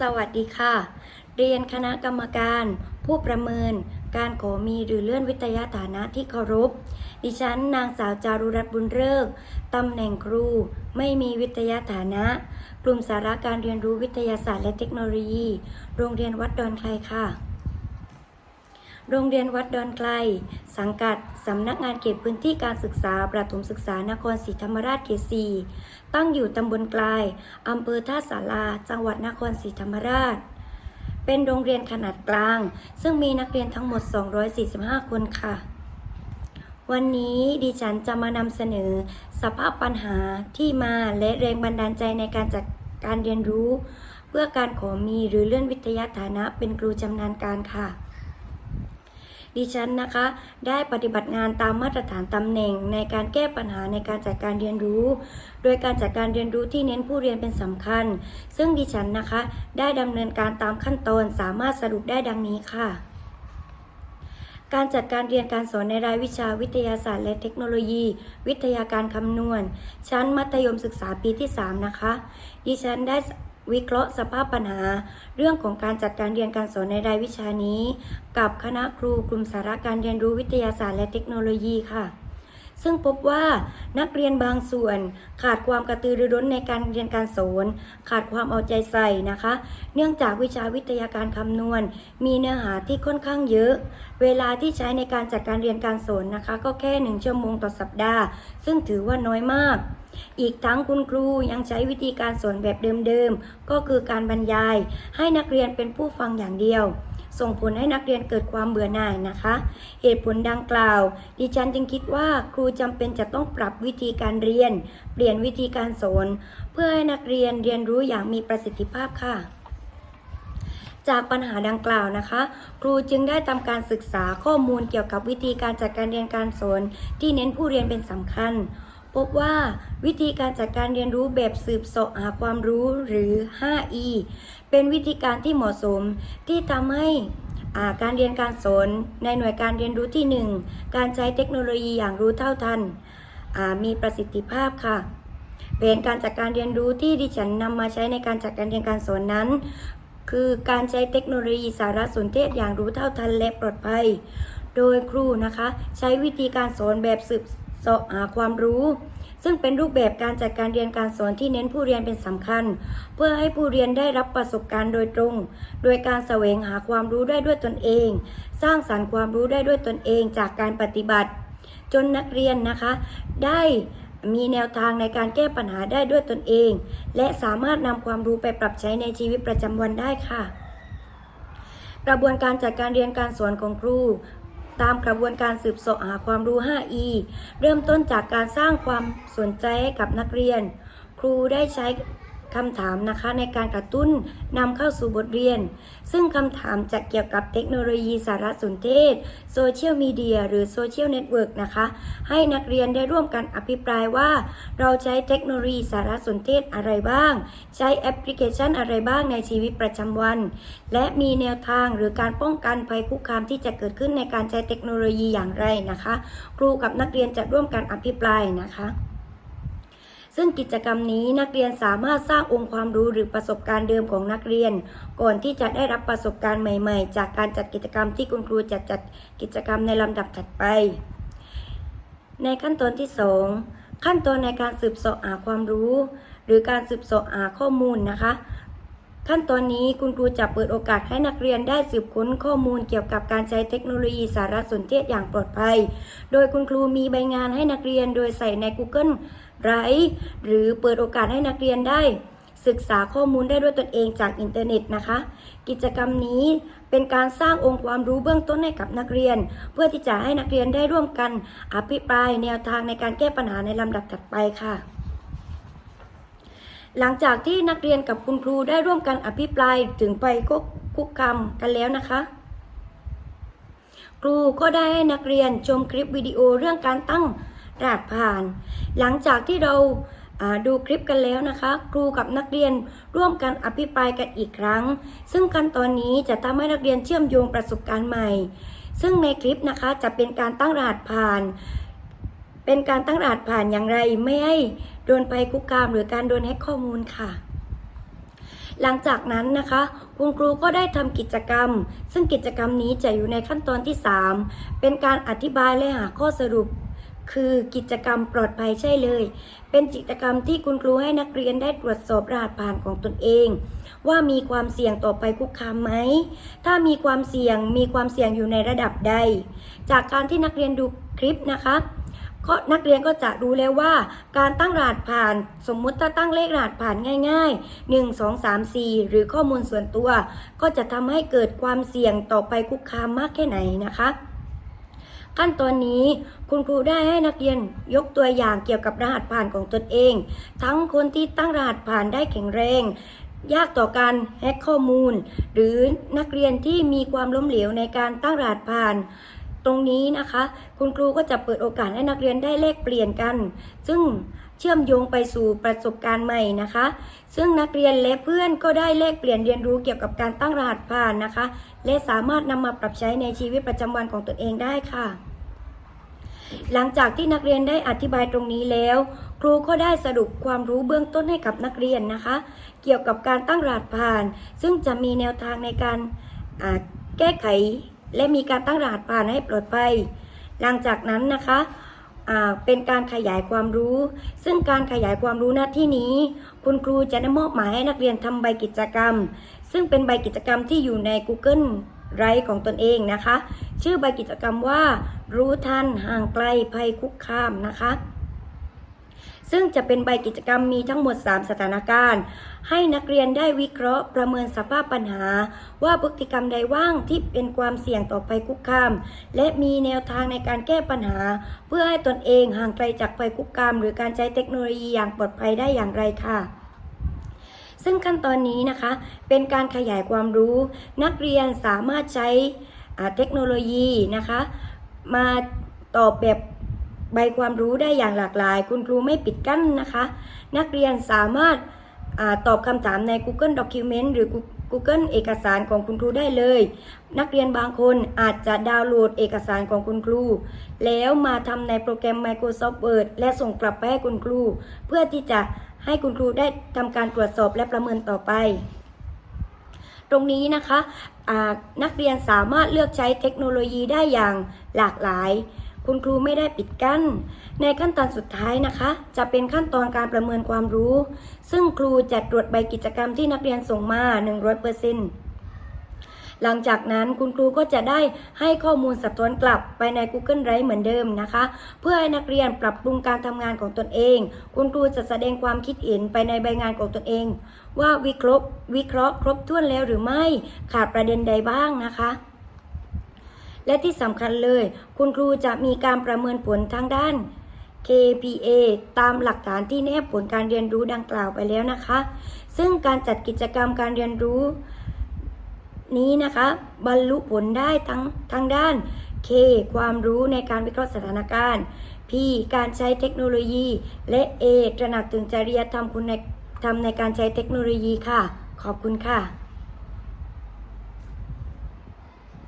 สวัสดีค่ะ เรียนคณะกรรมการ ผู้ประเมิน การขอมีหรือเลื่อนวิทยาฐานะที่เคารพ ดิฉันนางสาวจารุรัตน์บุญเลิกตำแหน่งครู ไม่มีวิทยาฐานะ กลุ่มสาระการเรียนรู้วิทยาศาสตร์และเทคโนโลยี โรงเรียนวัดดอนไคลค่ะ โรงเรียนวัดดอนไกล สังกัด สำนักงานเขตพื้นที่การศึกษา ประถมศึกษานครศรีธรรมราชเขตสีตั้งอยู่ตำบลไกลอำเภอท่าสาราจังหวัดนครศรีธรรมราช เป็นโรงเรียนขนาดกลาง ซึ่งมีนักเรียนทั้งหมด 245 คนค่ะ วันนี้ดิฉันจะมานำเสนอ สภาพปัญหาที่มาและแรงบันดาลใจในการจัดการเรียนรู้ เพื่อการขอมีหรือเลื่อนวิทยาฐานะเป็นครูชำนาญการค่ะ ดิฉันนะคะ ได้ปฏิบัติงานตามมาตรฐานตำแหน่ง ในการแก้ปัญหาในการจัดการเรียนรู้ โดยการจัดการเรียนรู้ที่เน้นผู้เรียนเป็นสำคัญ ซึ่งดิฉันนะคะ ได้ดำเนินการตามขั้นตอนสามารถสรุปได้ดังนี้ค่ะการจัดการเรียนการสอนในรายวิชาวิทยาศาสตร์และเทคโนโลยี วิทยาการคำนวณ ชั้นมัธยมศึกษาปีที่ 3 นะคะ ดิฉันได้ วิเคราะห์สภาพปัญหา เรื่องของการจัดการเรียนการสอนในรายวิชานี้ กับคณะครูกลุ่มสาระการเรียนรู้วิทยาศาสตร์และเทคโนโลยีค่ะ ซึ่งพบว่านักเรียนบางส่วน ขาดความกระตือรือร้นในการเรียนการสอนขาดความเอาใจใส่นะคะ เนื่องจากวิชาวิทยาการคำนวณ มีเนื้อหาที่ค่อนข้างเยอะ เวลาที่ใช้ในการจัดการเรียนการสอนนะคะ ก็แค่หนึ่งชั่วโมงต่อสัปดาห์ ซึ่งถือว่าน้อยมาก อีกทั้งคุณครูยังใช้วิธีการสอนแบบเดิมๆ ก็คือการบรรยาย ให้นักเรียนเป็นผู้ฟังอย่างเดียว ส่งผลให้นักเรียนเกิดความเบื่อหน่ายนะคะ เหตุผลดังกล่าว ดิฉันจึงคิดว่าครูจำเป็นจะต้องปรับวิธีการเรียน เปลี่ยนวิธีการสอนเพื่อให้นักเรียนเรียนรู้อย่างมีประสิทธิภาพค่ะจากปัญหาดังกล่าวนะคะ ครูจึงได้ทำการศึกษาข้อมูลเกี่ยวกับวิธีการจัดการเรียนการสอนที่เน้นผู้เรียนเป็นสำคัญ พบว่าวิธีการจัดการเรียนรู้แบบสืบเสาะหาความรู้หรือ 5E เป็นวิธีการที่เหมาะสมที่ทำให้าการเรียนการสอนในหน่วยการเรียนรู้ที่ 1 การใช้เทคโนโลยีอย่างรู้เท่าทันมีประสิทธิภาพค่ะแผนการจัดการเรียนรู้ที่ดิฉันนำมาใช้ในการจัดการเรียนการสอนนั้น คือการใช้เทคโนโลยีสารสนเทศอย่างรู้เท่าทันและปลอดภัย โดยครูนะคะ ใช้วิธีการสอนแบบสืบ สาะหาความรู้ ซึ่งเป็นรูปแบบการจัดการเรียนการสอนที่เน้นผู้เรียนเป็นสำคัญ เพื่อให้ผู้เรียนได้รับประสบการณ์โดยตรง โดยการแสวงหาความรู้ได้ด้วยตนเอง สร้างสรรค์ความรู้ได้ด้วยตนเองจากการปฏิบัติ จนนักเรียนนะคะ ได้มีแนวทางในการแก้ปัญหาได้ด้วยตนเอง และสามารถนำความรู้ไปปรับใช้ในชีวิตประจำวันได้ค่ะ กระบวนการจัดการเรียนการสอนของครู ตามกระบวนการสืบเสาะหาความรู้ 5E เริ่มต้นจากการสร้างความสนใจให้กับนักเรียน ครูได้ใช้ คำถามนะคะในการกระตุ้นนำเข้าสู่บทเรียน ซึ่งคำถามจะเกี่ยวกับเทคโนโลยีสารสนเทศโซเชียลมีเดียหรือโซเชียลเน็ตเวิร์กนะคะ ให้นักเรียนได้ร่วมกันอภิปรายว่า เราใช้เทคโนโลยีสารสนเทศอะไรบ้าง ใช้แอปพลิเคชันอะไรบ้างในชีวิตประจำวัน และมีแนวทางหรือการป้องกันภัยคุกคามที่จะเกิดขึ้นในการใช้เทคโนโลยีอย่างไรนะคะ ครูกับนักเรียนจะร่วมกันอภิปรายนะคะ ซึ่งกิจกรรมนี้นักเรียนสามารถสร้างองค์ความรู้หรือประสบการณ์เดิมของนักเรียน ก่อนที่จะได้รับประสบการณ์ใหม่ ๆ จากการจัดกิจกรรมที่คุณครูจัดจัดกิจกรรมในลำดับถัดไป ในขั้นตอนที่ 2 ขั้นตอนในการสืบเสาะหาความรู้ หรือการสืบเสาะหาข้อมูลนะคะขั้นตอนนี้คุณครูจะเปิดโอกาสให้นักเรียนได้สืบค้นข้อมูลเกี่ยวกับการใช้เทคโนโลยีสารสนเทศอย่างปลอดภัย โดยคุณครูมีใบงานให้นักเรียนโดยใส่ใน Google Drive หรือเปิดโอกาสให้นักเรียนได้ ศึกษาข้อมูลได้ด้วยตนเองจากอินเทอร์เน็ตนะคะ กิจกรรมนี้เป็นการสร้างองค์ความรู้เบื้องต้นให้กับนักเรียน เพื่อที่จะให้นักเรียนได้ร่วมกันอภิปรายแนวทางในการแก้ปัญหาในลำดับถัดไปค่ะหลังจากที่นักเรียนกับคุณครูได้ร่วมกันอภิปรายถึงไปก็คุกคามกันแล้วนะคะ ครูก็ได้ให้นักเรียนชมคลิปวิดีโอเรื่องการตั้ง รหัสผ่าน หลังจากที่เราดูคลิปกันแล้วนะคะ ครูกับนักเรียนร่วมกันอภิปรายกันอีกครั้ง ซึ่งขั้นตอนนี้จะทำให้นักเรียนเชื่อมโยงประสบการณ์ใหม่ ซึ่งในคลิปนะคะจะเป็นการตั้งรหัสผ่าน เป็นการตั้งรหัสผ่านอย่างไรไม่ให้โดนภัยคุกคามหรือการโดนแฮกข้อมูลค่ะหลังจากนั้นนะคะ คุณครูก็ได้ทำกิจกรรม ซึ่งกิจกรรมนี้จะอยู่ในขั้นตอนที่ 3 เป็นการอธิบายและหาข้อสรุป คือกิจกรรมปลอดภัยใช่เลย เป็นกิจกรรมที่คุณครูให้นักเรียนได้ตรวจสอบรหัสผ่านของตนเอง ว่ามีความเสี่ยงต่อไปคุกคามไหม ถ้ามีความเสี่ยงมีความเสี่ยงอยู่ในระดับใด จากการที่นักเรียนดูคลิปนะคะก็นักเรียนก็จะรู้แล้วว่า การตั้งรหัสผ่านสมมุติถ้าตั้งเลขรหัสผ่านง่ายๆ 1 2 3 4 หรือข้อมูลส่วนตัว ก็จะทำให้เกิดความเสี่ยงต่อไปคุกคามมากแค่ไหนนะคะ ขั้นตอนนี้คุณครูได้ให้นักเรียนยกตัวอย่างเกี่ยวกับรหัสผ่านของตนเอง ทั้งคนที่ตั้งรหัสผ่านได้แข็งแรง ยากต่อการแฮกข้อมูล หรือนักเรียนที่มีความล้มเหลวในการตั้งรหัสผ่าน ตรงนี้นะคะ คุณครูก็จะเปิดโอกาสให้นักเรียนได้แลกเปลี่ยนกัน ซึ่งเชื่อมโยงไปสู่ประสบการณ์ใหม่นะคะ ซึ่งนักเรียนและเพื่อนก็ได้แลกเปลี่ยนเรียนรู้เกี่ยวกับการตั้งรหัสผ่านนะคะ และสามารถนำมาปรับใช้ในชีวิตประจำวันของตนเองได้ค่ะ หลังจากที่นักเรียนได้อธิบายตรงนี้แล้ว ครูก็ได้สรุปความรู้เบื้องต้นให้กับนักเรียนนะคะ เกี่ยวกับการตั้งรหัสผ่าน ซึ่งจะมีแนวทางในการแก้ไข และมีการตั้งรหัสผ่านให้ปลอดภัย หลังจากนั้นนะคะเป็นการขยายความรู้ ซึ่งการขยายความรู้หน้าที่นี้ คุณครูจะได้มอบหมายให้นักเรียนทำใบกิจกรรม ซึ่งเป็นใบกิจกรรมที่อยู่ใน Google ไรของตนเองนะคะ ชื่อใบกิจกรรมว่า รู้ทันห่างไกลภัยคุกคามนะคะ ซึ่งจะเป็นใบกิจกรรมมีทั้งหมด 3 สถานการณ์ ให้นักเรียนได้วิเคราะห์ประเมินสภาพปัญหา ว่าพฤติกรรมใดว่างที่เป็นความเสี่ยงต่อภัยคุกคาม และมีแนวทางในการแก้ปัญหา เพื่อให้ตนเองห่างไกลจากภัยคุกคาม หรือการใช้เทคโนโลยีอย่างปลอดภัยได้อย่างไรค่ะซึ่งขั้นตอนนี้นะคะ เป็นการขยายความรู้ นักเรียนสามารถใช้เทคโนโลยีนะคะ มาตอบแบบ ใบความรู้ได้อย่างหลากหลาย คุณครูไม่ปิดกั้นนะคะ นักเรียนสามารถอตอบคำถามใน Google Document หรือ Google เอกสารของคุณครูได้เลย นักเรียนบางคนอาจจะดาวน์โหลดเอกสารของคุณครู แล้วมาทำในโปรแกรม Microsoft Word และส่งกลับไปให้คุณครู เพื่อที่จะให้คุณครูได้ทำการตรวจสอบและประเมินต่อไป ตรงนี้นะคะะนักเรียนสามารถเลือกใช้เทคโนโลยีได้อย่างหลากหลาย คุณครูไม่ได้ปิดกั้น ในขั้นตอนสุดท้ายนะคะ จะเป็นขั้นตอนการประเมินความรู้ ซึ่งครูจะตรวจใบกิจกรรมที่นักเรียนส่งมา 100%หลังจากนั้นคุณครูก็จะได้ให้ข้อมูลสะท้อนกลับไปใน Google Drive เหมือนเดิมนะคะ เพื่อให้นักเรียนปรับปรุงการทำงานของตนเอง คุณครูจะแสดงความคิดเห็นไปในใบงานของตนเอง ว่าวิเคราะห์วิเคราะห์ครบถ้วนแล้วหรือไม่ขาดประเด็นใดบ้างนะคะ และที่สำคัญเลย คุณครูจะมีการประเมินผลทางด้าน KPA ตามหลักฐานที่แนบผลการเรียนรู้ดังกล่าวไปแล้วนะคะ ซึ่งการจัดกิจกรรมการเรียนรู้ นี้นะคะ บรรลุผลได้ทั้งทางด้าน K ความรู้ในการวิเคราะห์สถานการณ์ P การใช้เทคโนโลยี และ A ตระหนักถึงจริยธรรมคุณในธรรมในการใช้เทคโนโลยีค่ะ ขอบคุณค่ะ